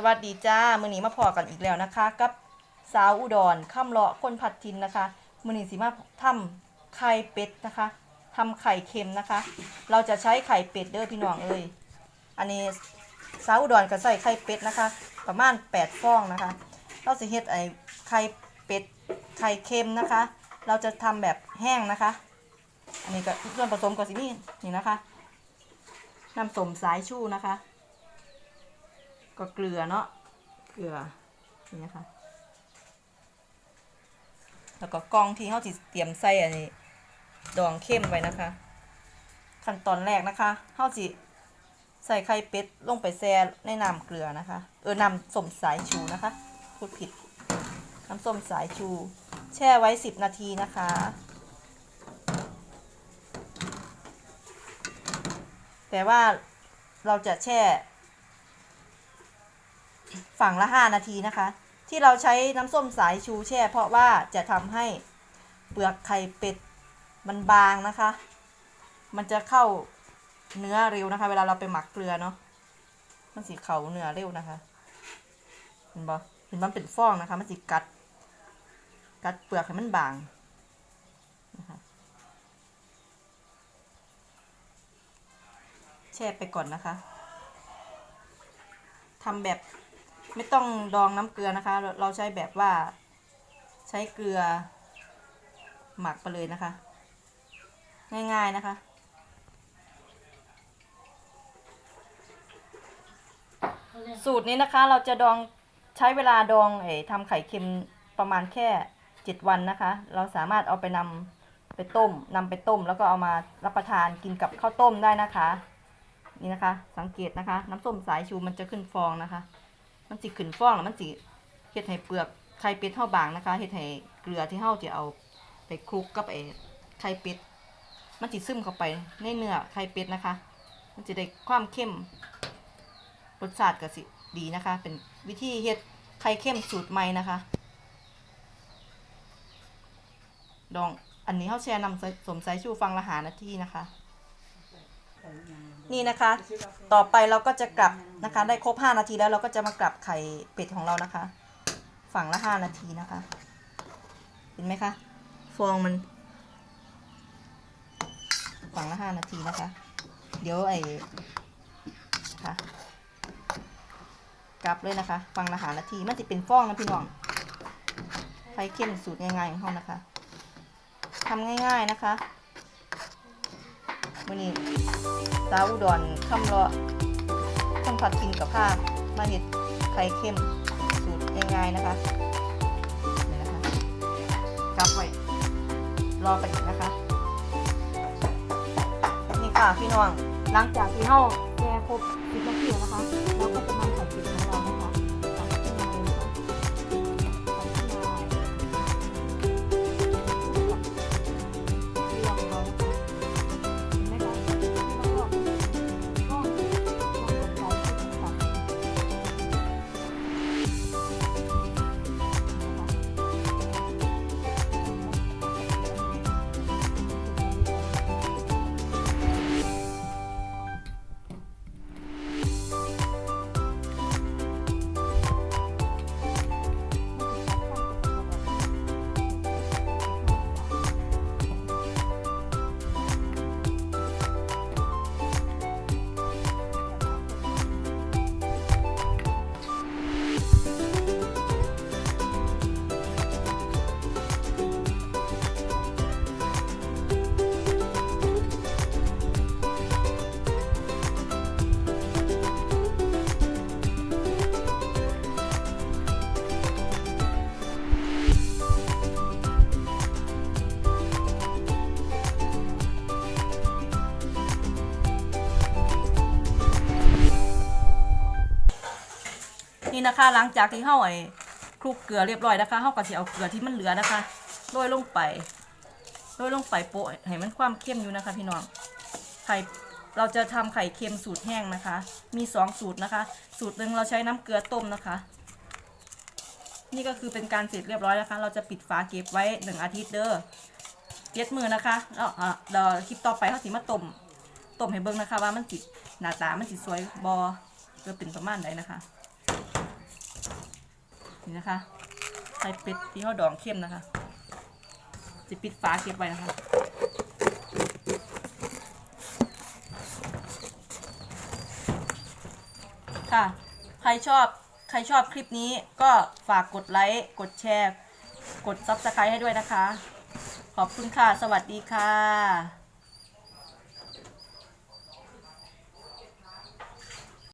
สวัสดีจ้า มือนี้มาพอกันอีกแล้วนะคะ กับสาวอุดรข้ามเลาะคนผัดทินนะคะ มือนี้สิมาทำไข่เป็ดนะคะทำไข่เค็มนะคะ เราจะใช้ไข่เป็ดเด้อพี่น้องเอ้ยอันนี้สาวอุดรก็ใส่ไข่เป็ดนะคะ ประมาณ8ฟองนะคะ เราจะเฮ็ดไอ้ไข่เป็ดไข่เค็มนะคะ เราจะทำแบบแห้งนะคะ อันนี้ก็ส่วนผสมก็สินี่นี่นะคะน้ำสมสายชูนะคะ ก็เกลือเนาะเกลือนี่นะคะ แล้วก็กองที่เขาสิเตรียมใส่อันนี้ ดองเข้มไว้นะคะ ขั้นตอนแรกนะคะเขาสิใส่ไข่เป็ดลงไปแช่ในน้ำเกลือนะคะ เออน้ำส้มสายชูนะคะพูดผิดน้ำส้มสายชู แช่ไว้สิบนาทีนะคะแต่ว่าเราจะแช่ ฝั่งละ 5 นาทีนะคะ ที่เราใช้น้ำส้มสายชูแช่ เพราะว่าจะทำให้เปลือกไข่เป็ดมันบางนะคะ มันจะเข้าเนื้อเร็วนะคะ เวลาเราไปหมักเกลือเนาะมันสีเขาเนื้อเร็วนะคะเห็นปะเห็นมันเป็นฟองนะคะ มันสีกัด กัดเปลือกให้มันบางนะคะแช่ไปก่อนนะคะทำแบบ ไม่ต้องดองน้ำเกลือนะคะ เราใช้แบบว่าใช้เกลือ หมักไปเลยนะคะ ง่ายๆนะคะ สูตรนี้นะคะเราจะดองใช้เวลาดองเอ๋ทำไข่เค็มประมาณแค่เจ็ดวันนะคะ เราสามารถเอาไปนำไปต้มนำไปต้ม แล้วก็เอามารับประทานกินกับข้าวต้มได้นะคะ นี่นะคะ สังเกตนะคะ น้ำส้มสายชูมันจะขึ้นฟองนะคะ มันสิขึ้นฟองแล้วมันสิเฮ็ดให้เปลือกไข่เป็ดเท่าบางนะคะเฮ็ดให้เกลือที่เฮาจะเอาไปคลุกกับไอ้ไข่เป็ดมันสิซึมเข้าไปในเนื้อไข่เป็ดนะคะ มันจะได้ความเข้มรสชาติก็สิดีนะคะ เป็นวิธีเฮ็ดไข่เข้มสูตรใหม่นะคะดองอันนี้เขาแชร์นำส่สมไซชูฟังละหานาทีนะคะ นี่นะคะ ต่อไปเราก็จะกลับนะคะ ได้ครบ 5 นาทีแล้วเราก็จะมากลับไข่เป็ดของเรานะคะ ฝั่งละ 5 นาทีนะคะ เห็นไหมคะ ฟองมัน ฝั่งละ 5 นาทีนะคะ เดี๋ยวไอ้ค่ะกลับเลยนะคะฟังละหานาทีมันจะเป็นฟองนะพี่น้องไข่เข้มสูตรง่ายๆของเขานะคะทำง่ายๆนะคะวันนี้ สาวอุดรคำรอคนผัดกินกับผ้ามาเห็ดไข่เค็มสูตรง่ายๆนะคะนี่นะคะกลับไว้รอไปอีกนะคะ นี่ค่ะพี่น้องหลังจากที่เราแกครบ10นาทีแล้วนะคะ นี่นะคะ หลังจากที่เฮาไอ้คลุกเกลือเรียบร้อยนะคะเฮาก็สิเอาเกลือที่มันเหลือนะคะโรยลงไปโรยลงไปโปะให้มันความเข้มอยู่นะคะ พี่น้องไข่เราจะทำไข่เค็มสูตรแห้งนะคะ มีสองสูตรนะคะ สูตรหนึ่งเราใช้น้ำเกลือต้มนะคะ นี่ก็คือเป็นการเสร็จเรียบร้อยนะคะ เราจะปิดฝาเก็บไว้หนึ่งอาทิตย์เด้อเจ็ดมือนะคะแล้วอะเดี๋ยวคลิปต่อไปเขาสิมาต้มต้มให้เบิ่งนะคะ ว่ามันจิหน้าตามันสิสวยบอจะเป็นประมาณไหนนะคะ นี่นะคะ ไข่เป็ดที่เขาดองเข้มนะคะ จะปิดฝาเก็บไว้นะคะค่ะ ใครชอบ ใครชอบคลิปนี้ก็ฝากกดไลค์ กดแชร์ กดซับสไครต์ให้ด้วยนะคะ ขอบคุณค่ะ สวัสดีค่ะ